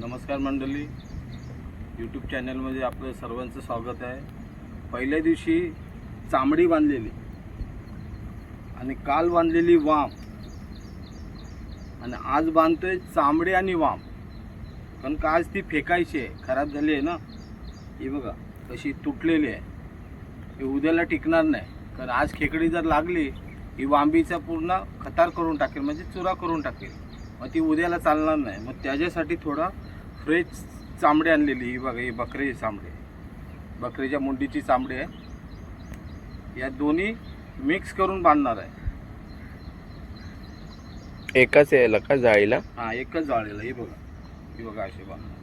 नमस्कार मंडळी. यूट्यूब चॅनलमध्ये आपलं सर्वांचं स्वागत आहे. पहिल्या दिवशी चांबडी बांधलेली आणि काल बांधलेली वाम. आणि आज बांधतोय चांबडी आणि वाम. कारण का आज ती फेकायची आहे खराब झाली आहे ना? ही बघा कशी तुटलेली आहे. ही उद्याला टिकणार नाही. कारण आज खेकडी जर लागली ही वांबीचा पूर्ण खतार करून टाकेल म्हणजे चुरा करून टाकेल. मग ती उद्याला चालणार नाही. मग त्याच्यासाठी थोडा फ्रेश चांबडे आणलेली ही बघा ही बकरीची चांबडे बकरीच्या मुंडीची चांबडी आहे. या दोन्ही मिक्स करून बांधणार आहे. एकाच यायला का जाळीला? हा एकच जाळलेलं ही बघा. ही बघा अशी बांधणार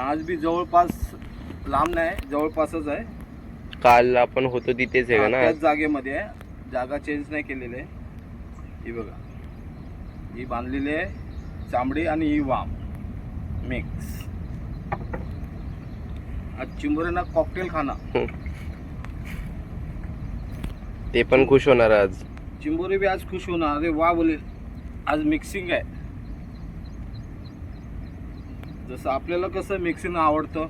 आज बी जवळपास लांब नाही जवळपासच आहे. काल आपण होतो तिथेच आहे ना त्याच जागेमध्ये आहे. जागा चेंज नाही केलेली आहे. ही बघा. ही बांधलेली आहे चांबडी आणि ही वाम. मिक्स आज चिंबोऱ्यांना कॉकटेल खाना ते पण खुश होणार आज. चिंबोरी बी आज खुश होणार. अरे वा बोले. आज मिक्सिंग आहे. जसं आपल्याला कसं मिक्सिंग आवडतं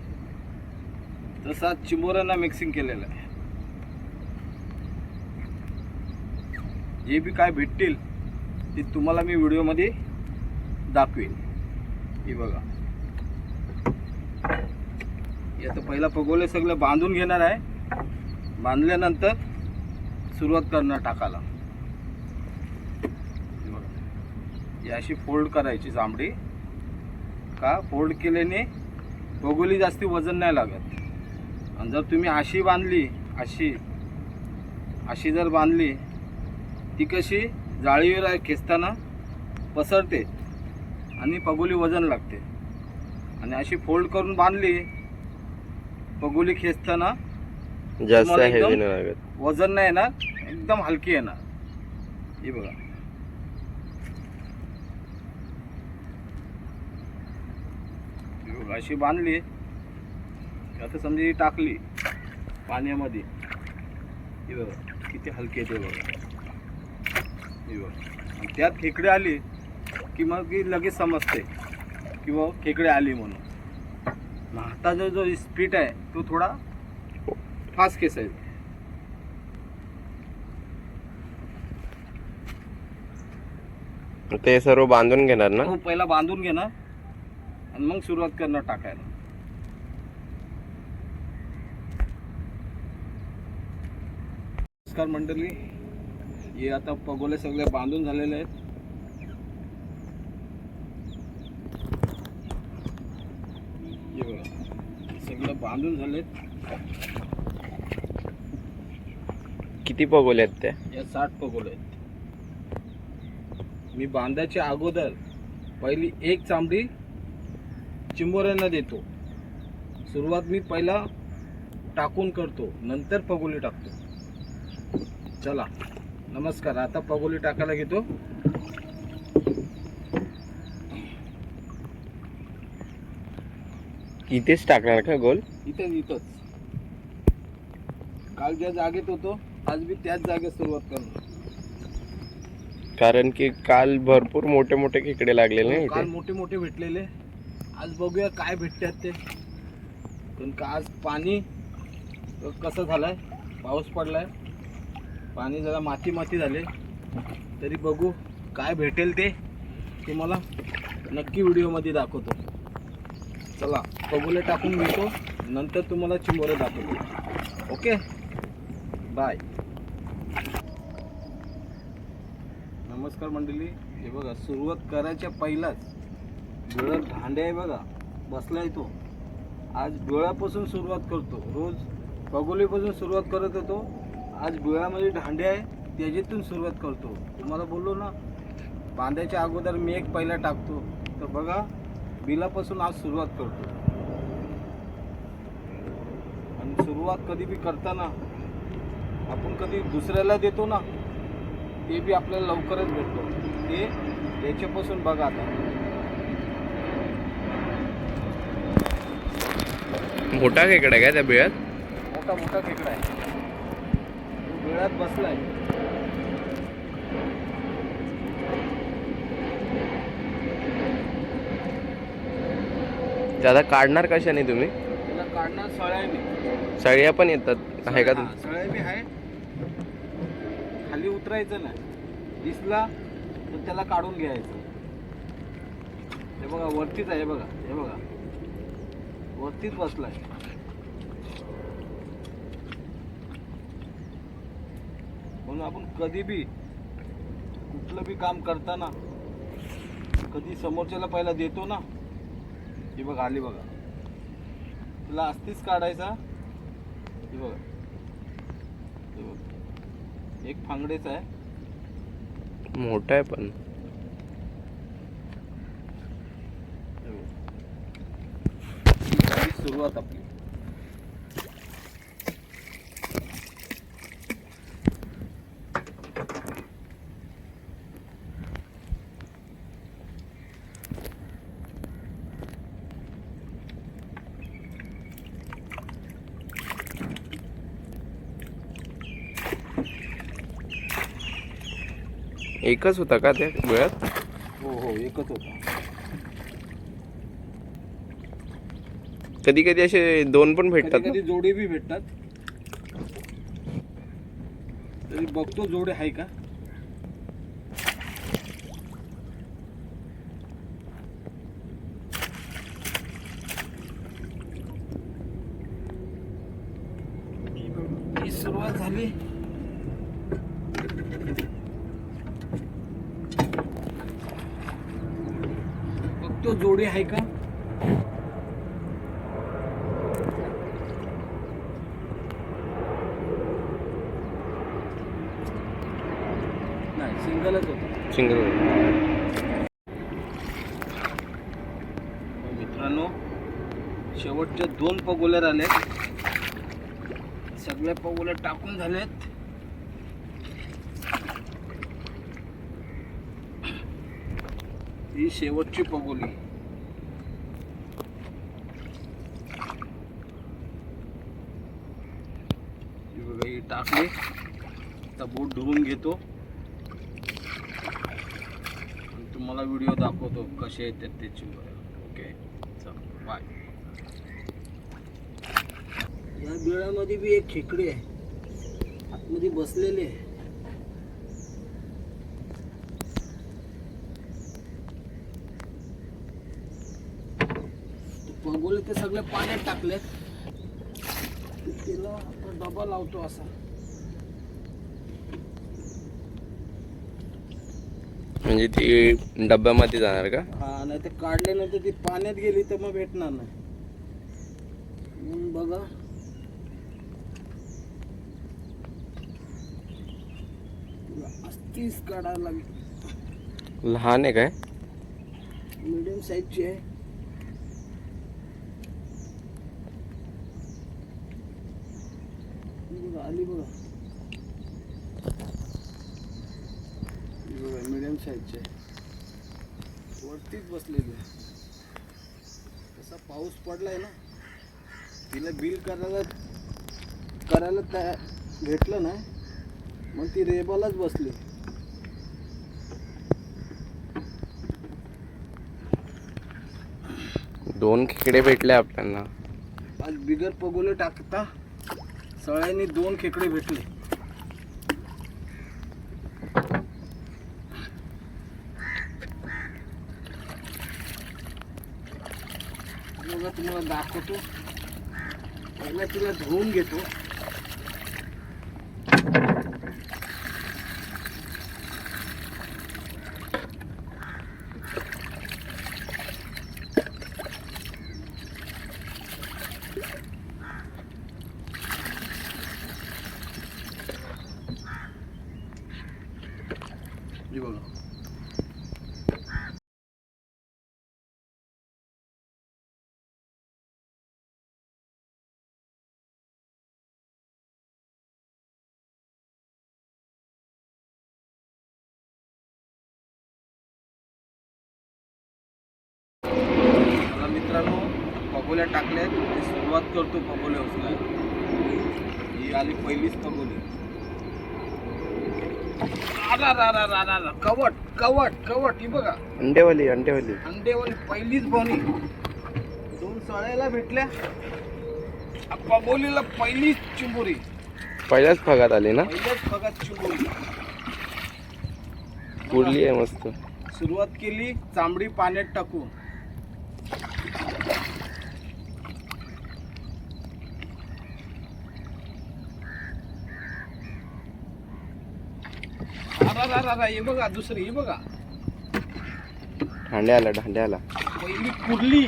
तसं आज चिंबोऱ्यांना मिक्सिंग केलेलं आहे. जे बी काय भेटतील ते तुम्हाला मी व्हिडिओमध्ये दाखवेन. हे बघा. या आता पहिला पगोले सगळं बांधून घेणार आहे. बांधल्यानंतर सुरुवात करणार टाकायला. या ही अशी फोल्ड करायची जांभडी का? फोल्ड केल्याने बगोली जास्ती वजन नाही लागत. आणि जर तुम्ही अशी बांधली अशी अशी जर बांधली ती कशी जाळीवर खेचताना पसरते आणि पगोली वजन लागते. आणि अशी फोल्ड करून बांधली पगोली खेचताना जास्त तुम्हाला हेवी एकदम- नाही लागत. वजन नाही येणार एकदम हलकी येणार. ही बघा. ही बघा, अशी बांधली आता समजा ही टाकली पाण्यामध्ये. ही बघा किती हलकी येते बघा. आणि त्यात खेकडे आली की मग लगेच समजते की बा खेकडे आली म्हणून. हाताचा जो स्पीड आहे तो थोडा फास्ट केस आहे. ते सर्व बांधून घेणार ना? हो पहिला बांधून घेणार आणि मग सुरुवात करणार टाकायला. नमस्कार मंडळी. हे आता पगोले सगळे बांधून झालेले आहेत. सगळं बांधून झालेत. किती पगोले आहेत त्या या साठ पगोले आहेत. मी बांधायच्या अगोदर पहिली एक चांबडी चिंबोऱ्यांना देतो. सुरुवात मी पहिला टाकून करतो नंतर पगोली टाकतो. चला. नमस्कार आता पगोली टाकायला घेतो. इथेच टाकणार का गोल? इथं इथंच. काल ज्या जागेत होतो आज मी त्याच जागेत सुरुवात करणार. कारण की काल भरपूर मोठे मोठे खेकडे लागलेले ना हो, काल इथे मोठे मोठे भेटलेले. आज बघूया काय भेटतात ते. पण का आज पाणी कसं झालंय? पाऊस पडलाय. पाणी जरा माती माती झाले. तरी बघू काय भेटेल ते तुम्हाला नक्की व्हिडिओमध्ये दाखवतो. चला कबुले टाकून घेतो. नंतर तुम्हाला चिंबोरे दाखवतो. ओके? बाय. नमस्कार मंडळी. हे बघा सुरुवात करायच्या पहिलाच डोळ्यात भांडे आहे बघा. बसला आहे तो. आज डोळ्यापासून सुरुवात करतो. रोज पगोलीपासून सुरुवात करत होतो आज डोळ्यामध्ये भांडे आहे त्याच्यातून सुरुवात करतो. तुम्हाला बोललो ना बांधायच्या अगोदर मी एक पहिला टाकतो. तर बघा बिलापासून आज सुरुवात करतो. आणि सुरुवात कधी बी करताना आपण कधी दुसऱ्याला देतो ना ते बी आपल्याला लवकरच भेटतो. ते याच्यापासून बघा आता. मोठा खेकडा आहे का त्या बिळात? मोठा मोठा खेकडा आहे. घरात बसलाय. दादा काढणार कशाने तुम्ही? काढणार सळ्या पण येतात आहे का तुम्ही खाली उतरायचं ना दिसला तर त्याला काढून घ्यायचं. हे बघा वरतीच आहे बघा हे बघा. वरतीच बसलाय. म्हणून आपण कधी बी कुठलं बी काम करताना कधी समोरच्याला पहिला देतो ना ही बघा आली बघा. तुला असतीच काढायचा हे बघा. हे बघा. एक फांगडेच आहे. मोठा आहे पण. सुरुवात आपली. एकच होता का त्या वेळात हो हो एकच होता. कधी कधी असे दोन पण भेटतात कधी ना? कधी जोडी बी भेटतात. तरी बघतो जोडे आहे का? ही सुरुवात झाली. जोडी आहे का? नाही सिंगलच होता. सिंगल मित्रांनो शेवटच्या दोन पगोल्या राहिल्या सगळ्या पगोल्या टाकून झाल्यात ही शेवटची पगोली. ही टाकली. आता बोट धुवून घेतो. आणि तुम्हाला व्हिडिओ दाखवतो कसे येतात त्याची ओके? चल बाय या बिळामध्ये बी एक खेकडे आहे. आतमध्ये बसलेले आहे. ते पगोले ते सगळे पाण्यात टाकलेत. डबा लावतो असा. म्हणजे ती डब्यामध्ये जाणार का? हा नाही तर काढल्यानंतर ती पाण्यात गेली तर मग भेटणार नाही. म्हणून बघा. असतीच काढायला लागेल. लहान आहे काय? मीडियम साईजची आहे ही बघा आली बघा. बघा मीडियम साईजची वरतीच बसलेली कसा पाऊस पडलाय ना तिला बिल करायला करायला तयार भेटलं ना मग ती रेबालाच बसली. दोन खेकडे भेटले आपल्याला. आज बिगर पगोले टाकता. सळ्यांनी दोन खेकडे भेटले. बघा तुम्हाला दाखवतो. पहिला तिला धुवून घेतो हे बघा मला मित्रांनो पगोल्या टाकल्यात मी सुरुवात करतो पगोल्या उचलायला. ही आली पहिलीच पगोली. आरा रा रा रा रा रा. कवट कवट कवट. ही बघा. अंडेवाली अंडेवाली. अंडेवाली पहिलीच बनी. दोन चळायला भेटल्या. पगोलीला पहिली चिंबोरी. पहिल्याच भागात आली ना? पहिल्याच भागात चिंबोरी. पुरली आहे मस्त. सुरुवात केली चांबडी पाण्यात टाकून. हे बघा दुसरी हे बघा. पहिली कुर्ली.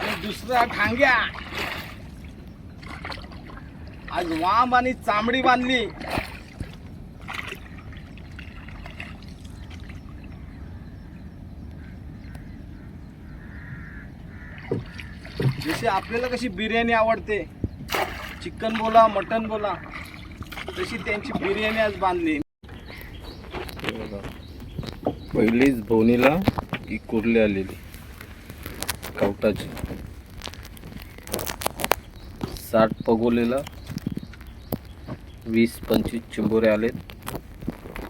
आणि दुसरा ठांग्या. आज वाम आणि चांबडी बांधली. जशी आपल्याला कशी बिर्याणी आवडते चिकन बोला मटन बोला तशी त्यांची बिर्याणी आज बांधली. पहिलीच भोवणीला ही कुर्ली आलेली. कवटाची. साठ पगोलेला. वीस पंचवीस चिंबोरे आलेत.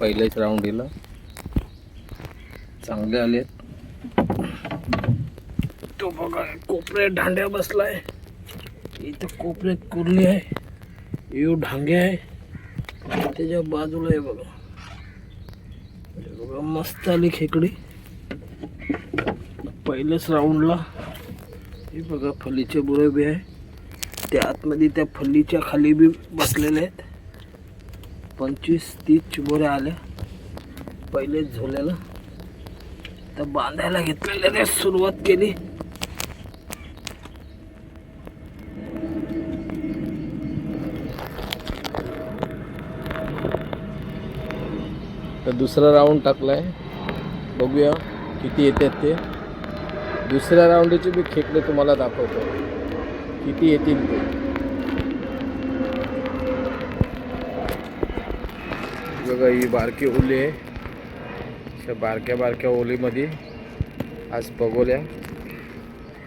पहिल्याच राऊंडीला. चांगले आलेत. तो बघा कोपऱ्यात डांड्या बसलाय. इथं कोपऱ्यात कुर्ली आहे. येऊ डांगे आहे. त्याच्या बाजूला आहे बघा. बघा मस्त आली खेकडी. पहिल्याच राऊंडला हे बघा फलीचे बुरे बी आहे. त्या आतमध्ये त्या फल्लीच्या खाली बी बसलेले आहेत. पंचवीस तीस चिबोऱ्या आल्या पहिलेच झोल्याला तर बांधायला घेतलेल्या सुरुवात केली. तर दुसरा राऊंड टाकलाय. बघूया किती येतात ते. दुसऱ्या राऊंडचे मी खेकडे तुम्हाला दाखवतो. किती येतील ते. बघा ही बारकी ओली आहे. त्या बारक्या बारक्या ओलीमध्ये आज बघोल्या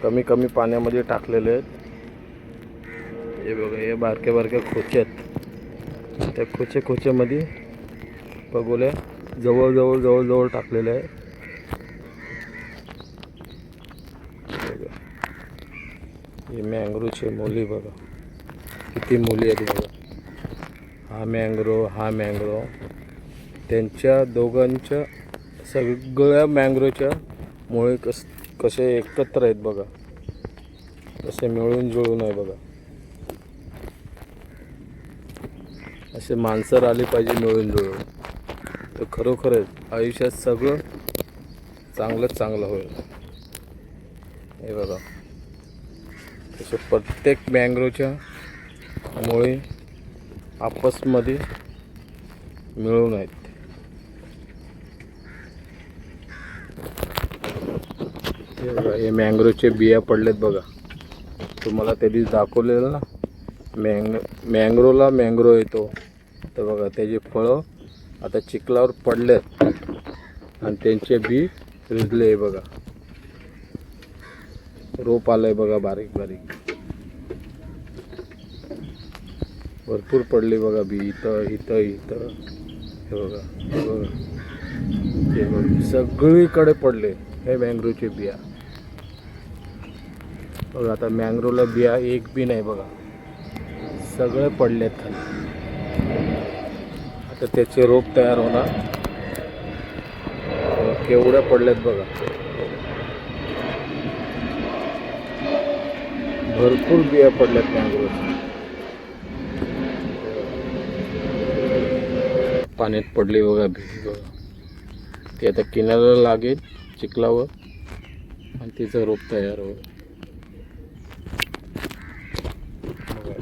कमी कमी पाण्यामध्ये टाकलेले आहेत. हे बघा हे बारक्या बारक्या खोचे आहेत. त्या खोचे खोच्यामध्ये बघोल्या जवळ जवळ जवळ जवळ आहे. हे मँग्रोचे मुली बघा. किती मुली आहेत बघा. हा मँग्रो हा मँग्रो. त्यांच्या दोघांच्या सगळ्या मँग्रोच्या मुळे कस कसे एकत्र आहेत बघा. कसे मिळून जुळून आहे बघा. असे माणसं आली पाहिजे मिळून जुळून. तर खरोखरच आयुष्यात सगळं चांगलंच चांगलं होईल. हे बघा. तसं प्रत्येक मँग्रोच्या मुळे आपसमध्ये मिळून आहेत. हे बघा हे मँग्रोचे बिया पडलेत बघा. तुम्हाला त्या दिवशी दाखवलेलं ना? मँग मँग्रोला मँग्रो येतो. तर बघा त्याची फळं आता चिखलावर पडलेत. आणि त्यांचे बी रुजले बघा. रोप आलंय बघा बारीक बारीक. भरपूर पडले बघा बी. इथं इथं इथं. हे बघा हे बघा. हे बघा. सगळीकडे पडले हे मँग्रोचे बिया. बघा आता मँग्रोला बिया एक बी नाही बघा. सगळे पडलेत खाली. आता त्याचे रोप तयार होणार. केवढ्या पडल्यात बघा. भरपूर बिया पडल्यात मँग्रोच्या पाण्यात पडली बघा भी बघा. ती आता किनाऱ्याला लागेल चिखलावर. आणि तिचं रोप तयार होईल.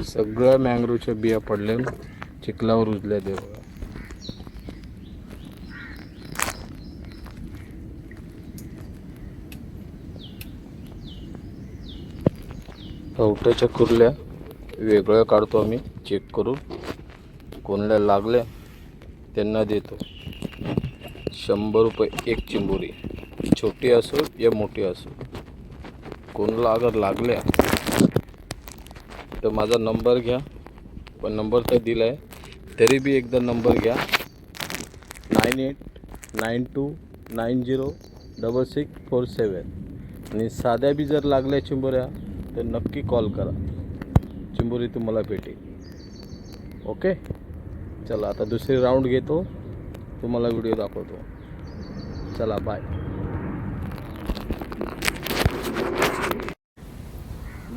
सगळ्या मँग्रोच्या बिया पडल्या चिखलावर उजल्या ते गवताच्या कुरल्या कुर्ल्या वेगळ्या काढतो आम्ही चेक करून. कोणल्या लागल्या त्यांना देतो. शंभर रुपये एक चिंबोरी. छोटी असो या मोठी असो. कोणाला अगर लागल्या. तर माझा नंबर घ्या. पण नंबर तर दिला आहे तरी बी एकदा नंबर घ्या. Nine eight nine two nine zero double six four seven आणि साध्या बी जर लागल्या चिंबोऱ्या तर नक्की कॉल करा. चिंबोरी तुम्हाला भेटेल. ओके? चला आता दुसरी राऊंड घेतो. तुम्हाला व्हिडिओ दाखवतो. चला बाय.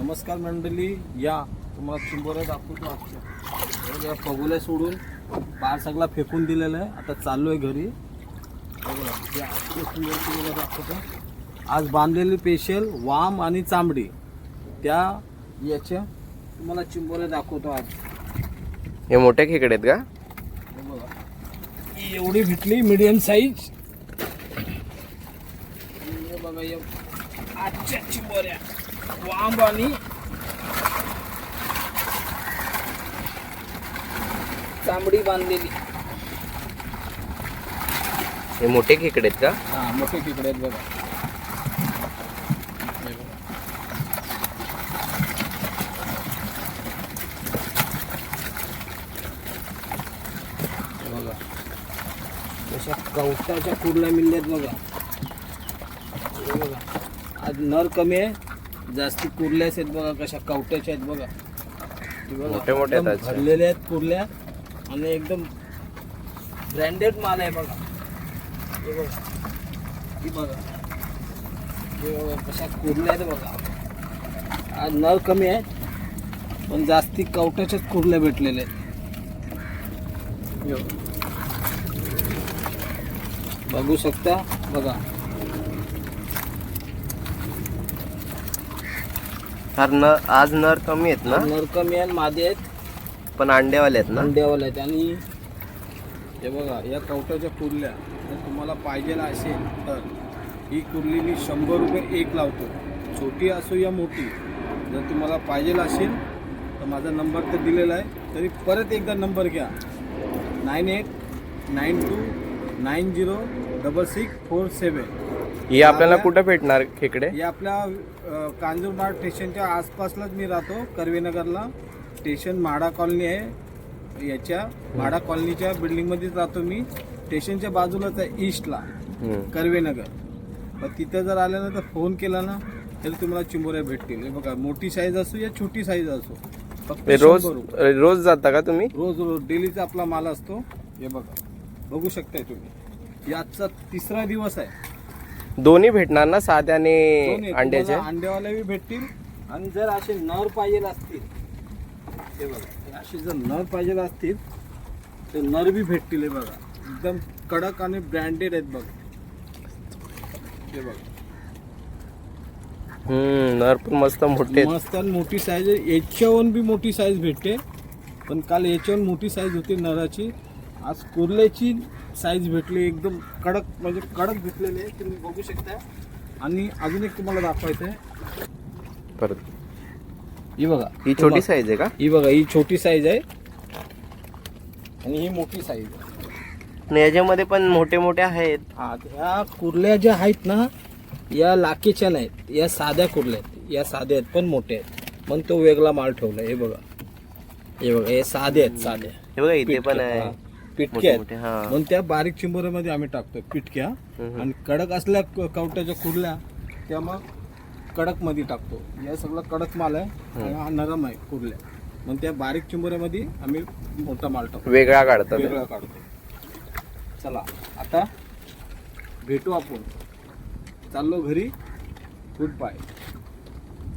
नमस्कार मंडळी या. तुम्हाला चिंबोऱ्या दाखवतो आजच्या. पगोल्या सोडून पार सगळा फेकून दिलेला आहे. आता चाललो आहे घरी. बघा, जे तुम्हाला दाखवतो. आज बांधलेली पेशल वाम आणि चांबडी त्या याच्या तुम्हाला चिंबोऱ्या दाखवतो आज. हे मोठ्या खेकडे आहेत का? हे बघा. ही एवढी भेटली मीडियम साईज बघा आजच्या चिंबोऱ्या. वांब आणि चांबडी बांधलेली. हे मोठे खेकडे आहेत का? हा मोठे तिकडे आहेत बघा हे बघा. हे बघा तशा कवटाच्या कुर्ल्या मिळल्यात बघा. बघा. आज नर कमी आहे. जास्ती कुर्ल्याच आहेत बघा कशा कवट्याच्या आहेत बघा. मोठे मोठे. भरलेल्या आहेत कुर्ल्या आणि एकदम ब्रँडेड माल आहे बघा. हे बघा. बघा. हे बघा कशा कुर्ल्या आहेत बघा. आज नळ कमी आहे पण जास्ती कवट्याच्याच कुर्ल्या भेटलेल्या आहेत. बघा. शकता बघा. तर न आज नर कमी आहेत ना? नर कमी आहे आणि मादे आहेत. पण अंडेवाले आहेत ना? अंड्यावाले आहेत. आणि हे बघा या कवट्याच्या कुर्ल्या जर तुम्हाला पाहिजे असेल तर ही कुर्ली मी शंभर रुपये एक लावतो. छोटी असो या मोठी जर तुम्हाला पाहिजे असेल तर माझा नंबर तर दिलेला आहे. तरी परत एकदा नंबर घ्या. Nine eight nine two nine zero double six four seven हे आपल्याला कुठं भेटणार खेकडे? हे आपल्या कांजूरमार्ग स्टेशनच्या आसपासलाच मी राहतो कर्वेनगरला. स्टेशन म्हाडा कॉलनी आहे याच्या म्हाडा कॉलनीच्या बिल्डिंगमध्येच राहतो मी. स्टेशनच्या बाजूलाच आहे ईस्टला. कर्वेनगर. मग तिथं जर आलं ना तर फोन केला ना तरी तुम्हाला चिंबोऱ्या भेटतील. हे बघा मोठी साईज असो या छोटी साईज असो. रोज. रोज जाता का तुम्ही? रोज रोज. डेलीचा आपला माल असतो. हे बघा. बघू शकताय तुम्ही. याचा तिसरा दिवस आहे. दोन्ही भेटणार ना? साध्या आणि दोन्ही अंड्याचे? अंड्यावाले बी भेटतील आणि जर असे नर पाहिजे असतील हे बघा असे जर नर पाहिजे असतील तर नर बी भेटतील हे बघा. एकदम कडक आणि ब्रँडेड आहेत बघा. हे बघा. हम्म नर पण मस्त मोठे मस्त आणि मोठी साईज याच्याहून बी मोठी साईज भेटते. पण काल याच्याहून मोठी साईज होती नराची. आज कुर्ल्याची साईज भेटली एकदम कडक म्हणजे कडक भेटलेली आहे तुम्ही बघू शकता. आणि अजून एक तुम्हाला दाखवायचं आहे. परत. ही बघा. ही छोटी साईज आहे का? ही बघा ही छोटी साईज आहे. आणि ही मोठी साईज आहे. याच्यामध्ये पण मोठे मोठे आहेत. हा ह्या कुर्ल्या ज्या आहेत ना या लाकेच्या नाहीत. या साध्या कुर्ल्या आहेत. या साध्या आहेत पण मोठ्या आहेत. मग तो वेगळा माल ठेवला हे बघा. हे बघा हे साधे आहेत साधे. हे बघा इथे पण आहे. पिटके मोठे आहेत. मोठे हा. म्हणून त्या बारीक चिंबोऱ्यामध्ये आम्ही टाकतो पिटक्या. आणि कडक असल्या क- कवट्याच्या कुर्ल्या त्या मग कडकमध्ये टाकतो. या सगळं कडक माल आहे आणि हा नरम आहे कुर्ल्या. मग त्या बारीक चिंबोऱ्यामध्ये आम्ही मोठा माल टाकतो. वेगळा काढतात वेगळा काढतो. चला आता भेटू आपण. चाललो घरी. Good bye